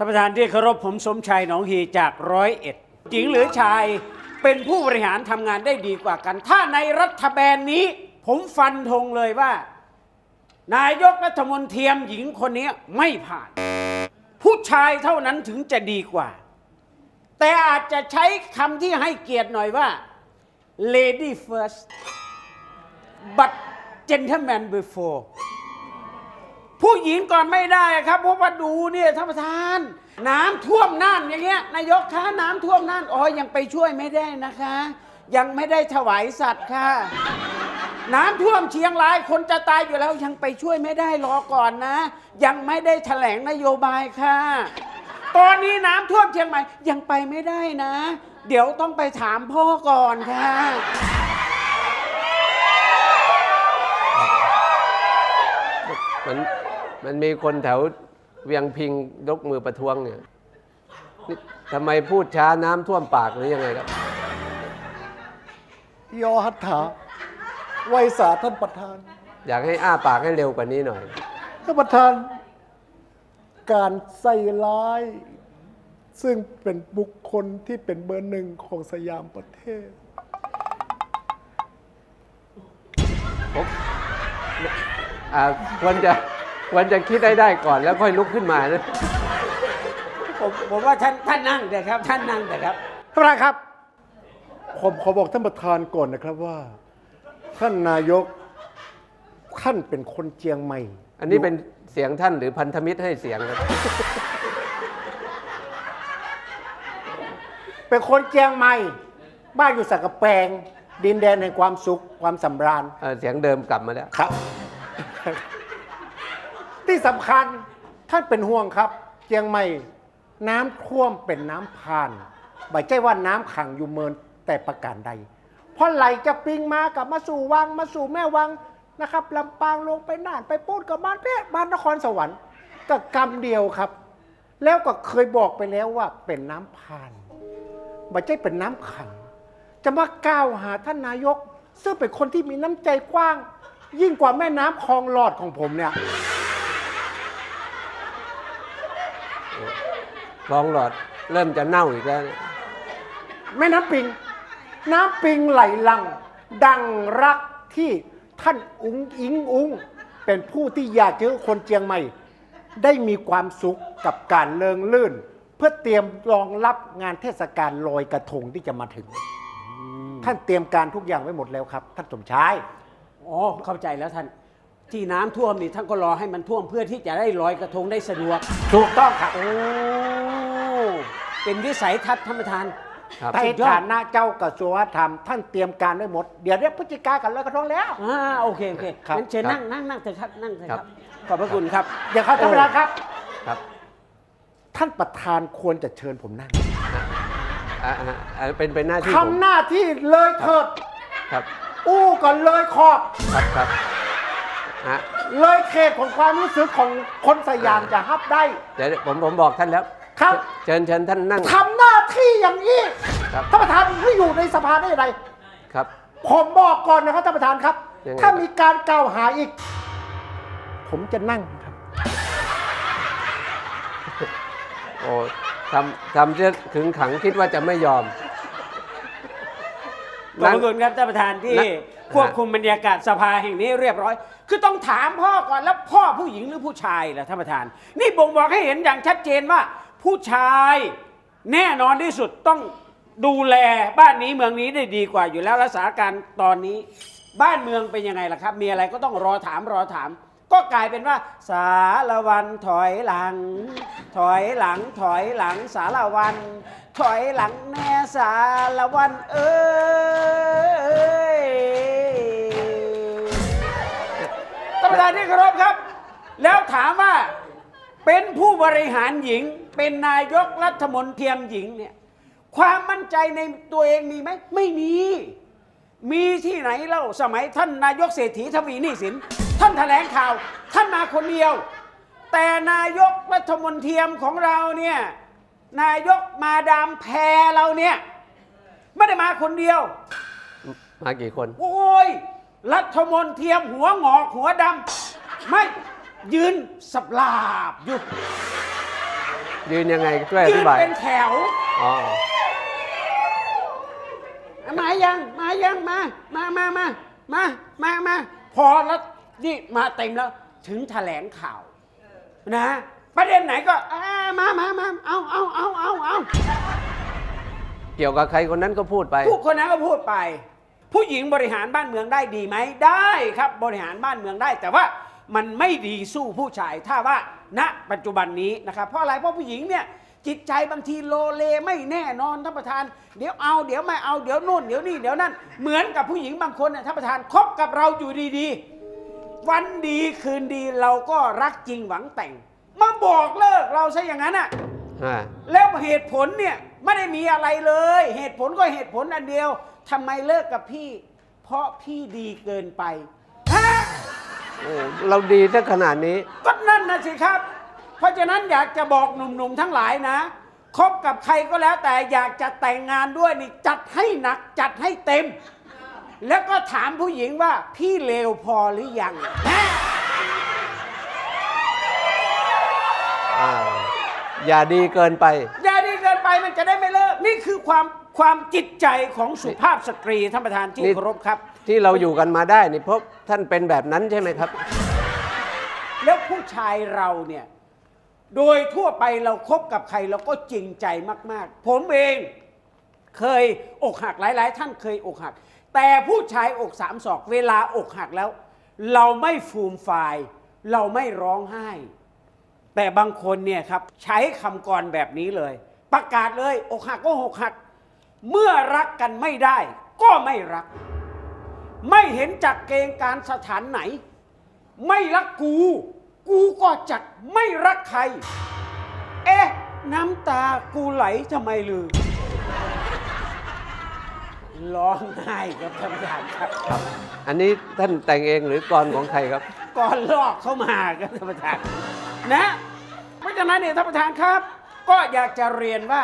ท่านประธานที่เคารพผมสมชัยหนองฮีจากร้อยเอ็ดหญิงหรือชายเป็นผู้บริหารทำงานได้ดีกว่ากัน ถ้าในรัฐบาลนี้ ผมฟันธงเลยว่า นายกรัฐมนตรีหญิงคนนี้ไม่ผ่าน ผู้ชายเท่านั้นถึงจะดีกว่า แต่อาจจะใช้คำที่ให้เกียรติหน่อยว่า lady first but gentleman before ผู้หญิงก่อนไม่ได้ครับเพราะว่าดูเนี่ยท่านประธาน น้ำท่วมน่านอย่างเงี้ยนายกคะน้ำท่วมน่านอ๋อยังไปช่วยไม่ได้นะคะ ยังไม่ได้ถวายสัตว์ค่ะ น้ำท่วมเชียงรายคนจะตายอยู่แล้วยังไปช่วยไม่ได้รอก่อนนะ ยังไม่ได้แถลงนโยบายค่ะ ตอนนี้น้ำท่วมเชียงใหม่ยังไปไม่ได้นะ เดี๋ยวต้องไปถามพ่อก่อนค่ะ มัน มันมีคนแถวเวียงพิงยกมือประท้วงเนี่ยนี่ทำไมพูดช้าน้ำท่วมปากหรือยังไงครับยอหัตถาไวสาท่านประธาน อยากให้อ้าปากให้เร็วกว่านี้หน่อย ท่านประธาน การใส่ร้าย ซึ่งเป็นบุคคลที่เป็นเบอร์หนึ่งของสยามประเทศอ่าควรจะ ควรจะคิดได้ได้ก่อนแล้วค่อยลุกขึ้นมานะผมผมว่าท่านท่านนั่งเถอะครับ ท่านนั่งเถอะครับท่านประธานครับ ผมขอบอกท่านประธานก่อนนะครับว่า ท่านนายกท่านเป็นคนเจียงใหม่ อันนี้เป็นเสียงท่านหรือพันธมิตรให้เสียงครับเป็นคนเจียงใหม่ บ้านอยู่สักกะแปง ดินแดนแห่งความสุขความสำราญเอ่อเสียงเดิมกลับมาแล้ว ครับ ที่สำคัญท่านเป็นห่วงครับเจียงใหม่น้ำท่วมเป็นน้ำผ่านไม่ใช่ว่าน้ำขังอยู่เมินแต่ประการใด เพราะไหลจะปิงมากับมาสู่วังมาสู่แม่วังนะครับลำปางลงไปน่านไปปูดกับบ้านเพชรบ้านนครสวรรค์ก็กรรมเดียวครับ แล้วก็เคยบอกไปแล้วว่าเป็นน้ำผ่าน ไม่ใช่เป็นน้ำขัง จะมากล่าวหาท่านนายก ซึ่งเป็นคนที่มีน้ำใจกว้าง ยิ่งกว่าแม่น้ำคลองหลอดของผมเนี่ย คลองหลอด เริ่มจะเน่าอีกแล้วเนี่ยแม่น้ำปิง น้ำปิงไหลหลัง ดังรักที่ท่านอุงอิงอุงเป็นผู้ที่อยากเจอคนเจียงใหม่ ได้มีความสุขกับการเลิงลื่น เพื่อเตรียมรองรับงานเทศกาลลอยกระทงที่จะมาถึง ท่านเตรียมการทุกอย่างไว้หมดแล้วครับ ท่านสมชาย อ๋อเข้าใจแล้วท่าน ที่น้ำท่วมนี่ท่านก็รอให้มันท่วมเพื่อที่จะได้ลอยกระทงได้สะดวก ถูกต้องครับ โอ้ เป็นวิสัยทัศน์ท่านประธาน ครับ ในสุดยอด ฐานะเจ้ากระทรวงวัฒนธรรมท่านเตรียมการไว้หมด เดี๋ยวเรียกพฤศจิกากันลอยกระทงแล้ว อ่าโอเคโอเคครับ งั้นเชิญครับนั่งนั่งนั่งเถอะครับนั่งเถอะคครัรับบขอบพระคุณครับอย่าเข้าท่านประธานครับ ครับท่านประธานควรจะเชิญผมนั่งอ่าอ่าอ่าเป็นเป็นหน้าที่ผมทำหน้าที่เลยเถิด ครับอู้ก่อนเลยขอบ ครับครับฮะเลยเขตของความรู้สึกของคนสยามจะฮับได้ เดี๋ยวผมผมบอกท่านแล้ว ครับ เชิญเชิญท่านนั่ง ทำหน้าที่อย่างนี้ครับ ท่านประธานไม่อยู่ในสภาได้ยังไงครับ ผมบอกก่อนนะครับท่านประธานครับ ยังไง ถ้ามีการกล่าวหาอีก ผมจะนั่งครับ โอ้ทำทำเรื่องขึงขังคิดว่าจะไม่ยอม ขอบพระคุณครับท่านประธานที่นั่ง ควบคุมบรรยากาศสภาแห่งนี้เรียบร้อย คือต้องถามพ่อก่อนแล้วพ่อผู้หญิงหรือผู้ชายล่ะท่านประธาน นี่บ่งบอกให้เห็นอย่างชัดเจนว่า ผู้ชายแน่นอนที่สุดต้องดูแลบ้านนี้เมืองนี้ได้ดีกว่าอยู่แล้วรักษาการตอนนี้ บ้านเมืองเป็นยังไงล่ะครับ มีอะไรก็ต้องรอถามรอถาม ก็กลายเป็นว่า สารวันถอยหลัง ถอยหลังถอยหลังสารวัน ถอยหลังแน่สารวันเอ้ยท่านประธานที่เคารพครับ แล้วถามว่า เป็นผู้บริหารหญิง เป็นนายกรัฐมนตรีหญิงเนี่ยความมั่นใจในตัวเองมีไหมไม่มี มีที่ไหนเล่าสมัยท่านนายกเศรษฐีทวีนิสิน ท่านแถลงข่าวท่านมาคนเดียว แต่นายกรัฐมนตรีของเราเนี่ยนายกมาดามแพรเราเนี่ยไม่ได้มาคนเดียว มากี่คน โอ้ยรัฐมนตรีหัวงอกหัวดำไม่ ยืนสับลาบอยู่ ยืนยังไงช่วยอยืธินบายเป็นแถว อ๋อมายัง มายังมา มามามามามามาพอแล้วนี่มาเต็มแล้ว ถึงแถลงข่าว นะ ประเด็นไหนก็อ่ามามามาเอาเอาเอาเอาเอาเกี่ยวกับใครคนนั้นก็พูดไป ผู้คนนั้นก็พูดไป ผู้หญิงบริหารบ้านเมืองได้ดีไหมได้ครับ บริหารบ้านเมืองได้ แต่ว่า มันไม่ดีสู้ผู้ชายถ้าว่าณปัจจุบันนี้นะครับเพราะอะไรเพราะผู้หญิงเนี่ยจิตใจบางทีโลเลไม่แน่นอนท่านประธาน เดี๋ยวเอาเดี๋ยวไม่เอาเดี๋ยวนู่นเดี๋ยวนี่เดี๋ยวนั่นเหมือนกับผู้หญิงบางคนน่ะท่านประธานคบกับเราอยู่ดีๆ วันดีคืนดีเราก็รักจริงหวังแต่ง มาบอกเลิกเราซะอย่างนั้นอะอ่าแล้วเหตุผลเนี่ยไม่ได้มีอะไรเลย เหตุผลก็เหตุผลอันเดียวทำไมเลิกกับพี่ เพราะพี่ดีเกินไปฮะ โอ้เราดีซะขนาดนี้ ก็นั่นนะสิครับ เพราะฉะนั้นอยากจะบอกหนุ่มๆทั้งหลายนะคบกับใครก็แล้วแต่อยากจะแต่งงานด้วยนี่จัดให้หนักจัดให้เต็ม แล้วก็ถามผู้หญิงว่าพี่เลวพอหรือยังฮะอ่าอย่าดีเกินไป อย่าดีเกินไปมันจะได้ไม่เลิก นี่คือความความจิตใจของสุภาพสตรีท่านประธานที่นี่ เคารพครับ ที่เราอยู่กันมาได้นี่เพราะท่านเป็นแบบนั้นใช่ไหมครับ แล้วผู้ชายเราเนี่ย โดยทั่วไปเราครบกับใครเราก็จริงใจมาก ๆ ผมเองเคยอกหักหลาย ๆ ท่านเคยอกหัก แต่ผู้ชายอกสามศอกเวลาอกหักแล้ว เราไม่ฟูมฟายเราไม่ร้องไห้ แต่บางคนเนี่ยครับใช้คำกรแบบนี้เลย ประกาศเลยอกหักก็อกหัก เมื่อรักกันไม่ได้ ก็ไม่รัก ไม่เห็นจักเกณฑ์การสถานไหน ไม่รักกู กูก็จักไม่รักใคร เอ๊ะ น้ำตากูไหลทำไมลือร้องไห้กับท่านประธานครับ อันนี้ท่านแต่งเองหรือกรของใครครับก่อนลอกเข้ามาครับท่านประธานนะเพราะฉะนั้นเนี่ยท่านประธานครับ ก็อยากจะเรียนว่า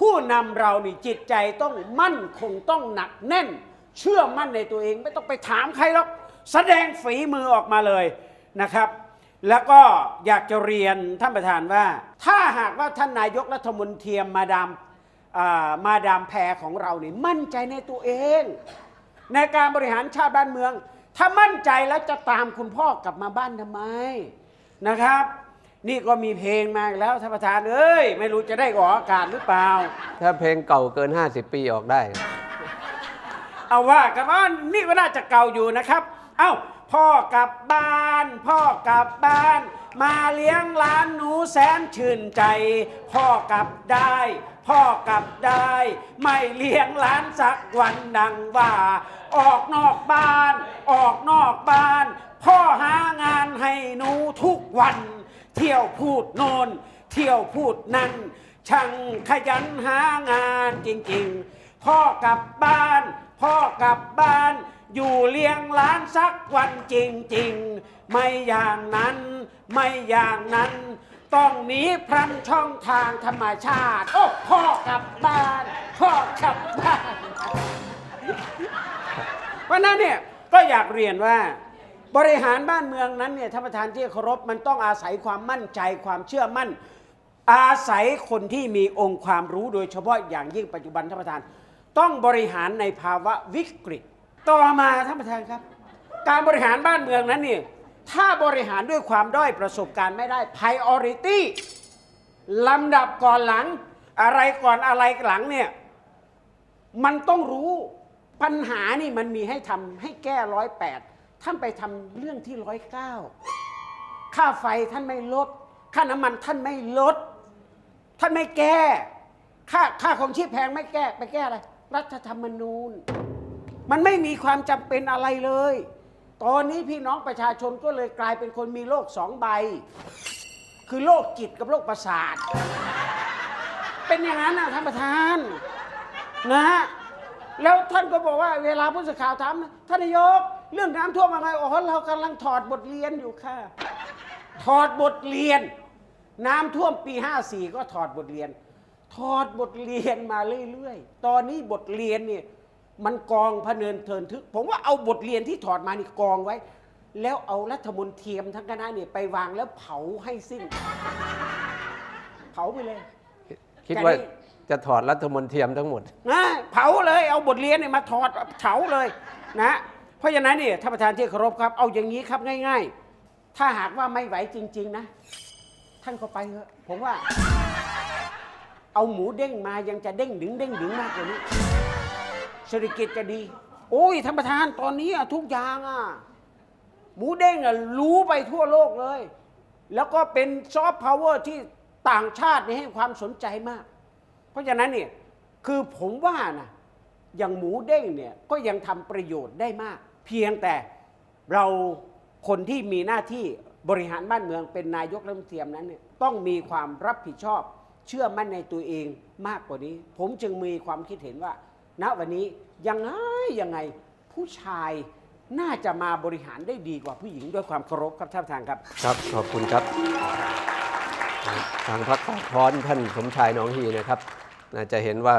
ผู้นำเรานี่จิตใจต้องมั่นคงต้องหนักแน่น เชื่อมั่นในตัวเองไม่ต้องไปถามใครหรอกแสดงฝีมือออกมาเลยนะครับ แล้วก็อยากจะเรียนท่านประธานว่า ถ้าหากว่าท่านนายกรัฐมนตรีมาดามมาดามแพรของเราเนี่มั่นใจในตัวเอง ในการบริหารชาติบ้านเมือง ถ้ามั่นใจแล้วจะตามคุณพ่อกลับมาบ้านทำไมนะครับ นี่ก็มีเพลงมาแล้วท่านประธานเอ้ย ไม่รู้จะได้ออกอากาศหรือเปล่า ถ้าเพลงเก่าเกิน 50 ปีออกได้ เอาว่ากันว่านี่ก็น่าจะเก่าอยู่นะครับ เอ้าพ่อกลับบ้าน พ่อกลับบ้าน มาเลี้ยงหลานหนูแสนชื่นใจ พ่อกลับได้ พ่อกลับได้ ไม่เลี้ยงหลานสักวันดังว่า ออกนอกบ้าน ออกนอกบ้าน พ่อหางานให้หนูทุกวัน เที่ยวพูดโนนเที่ยวพูดนั่นช่างขยันหางานจริงๆ พ่อกลับบ้าน พ่อกลับบ้าน อยู่เลี้ยงหลานสักวันจริงๆ ไม่อย่างนั้น ไม่อย่างนั้น ต้องหนีพรันช่องทางธรรมชาติ โอ้พ่อกลับบ้าน พ่อกลับบ้านเพราะฉะนั้นเนี่ยก็อยากเรียนว่าบริหารบ้านเมืองนั้นเนี่ยท่านประธานที่เคารพมันต้องอาศัยความมั่นใจความเชื่อมั่น อาศัยคนที่มีองค์ความรู้โดยเฉพาะอย่างยิ่งปัจจุบันท่านประธาน ต้องบริหารในภาวะวิกฤต ต่อมาท่านประธานครับ การบริหารบ้านเมืองนั้นเนี่ยถ้าบริหารด้วยความด้อยประสบการณ์ไม่ได้ priority ลำดับก่อนหลัง อะไรก่อนอะไรหลังเนี่ยมันต้องรู้ปัญหานี่มันมีให้ทำให้แก้ร้อยแปดท่านไปทำเรื่องที่ร้อยเก้าค่าไฟท่านไม่ลด ค่าน้ำมันท่านไม่ลด ท่านไม่แก้ ค่าค่าของชีพแพงไม่แก้ ไปแก้อะไร รัฐธรรมนูญ มันไม่มีความจำเป็นอะไรเลย ตอนนี้พี่น้องประชาชนก็เลยกลายเป็นคนมีโรคสองใบ คือโรคจิตกับโรคประสาท เป็นอย่างนั้นนะท่านประธานนะฮะแล้วท่านก็บอกว่าเวลาผู้สื่อข่าวถามท่านนายก เรื่องน้ำท่วมอะไรอ๋อเรากำลังถอดบทเรียนอยู่ค่ะ ถอดบทเรียน น้ำท่วมปี 54 ก็ถอดบทเรียน ถอดบทเรียนมาเรื่อยๆ ตอนนี้บทเรียนเนี่ยมันกองพะเนินเทินทึก ผมว่าเอาบทเรียนที่ถอดมานี่กองไว้ แล้วเอารัฐมนตรีทั้งคณะเนี่ยไปวางแล้วเผาให้สิ้น เผาไปเลยคิดว่าแต่นี่จะถอดรัฐมนตรีทั้งหมดนะเผาเลยเอาบทเรียนเนี่ยมาถอดเผาเลยนะ เพราะฉะนั้นเนี่ยท่านประธานที่เคารพครับ เอาอย่างนี้ครับง่าย ๆ ถ้าหากว่าไม่ไหวจริง ๆ นะ ท่านก็ไปเถอะผมว่า เอาหมูเด้งมายังจะเด้งดึงเด้งดึงมากกว่านี้เศรษฐกิจจะดี โอ้ยท่านประธานตอนนี้อะทุกอย่างอะหมูเด้งอะรู้ไปทั่วโลกเลย แล้วก็เป็นซอฟต์พาวเวอร์ที่ต่างชาตินี่ให้ความสนใจมาก เพราะฉะนั้นเนี่ยคือผมว่านะอย่างหมูเด้งเนี่ยก็ยังทำประโยชน์ได้มาก เพียงแต่เราคนที่มีหน้าที่บริหารบ้านเมืองเป็นนายกรัฐมนตรีนั้นเนี่ยต้องมีความรับผิดชอบ เชื่อมั่นในตัวเองมากกว่านี้ ผมจึงมีความคิดเห็นว่า ณวันนี้ยังไงยังไงผู้ชายน่าจะมาบริหารได้ดีกว่าผู้หญิงด้วยความเคารพครับท่านประธานครับ ครับ ขอบคุณครับ ทางพรรคฝ่ายค้อนท่านสมชายหนองฮีนะครับน่าจะเห็นว่า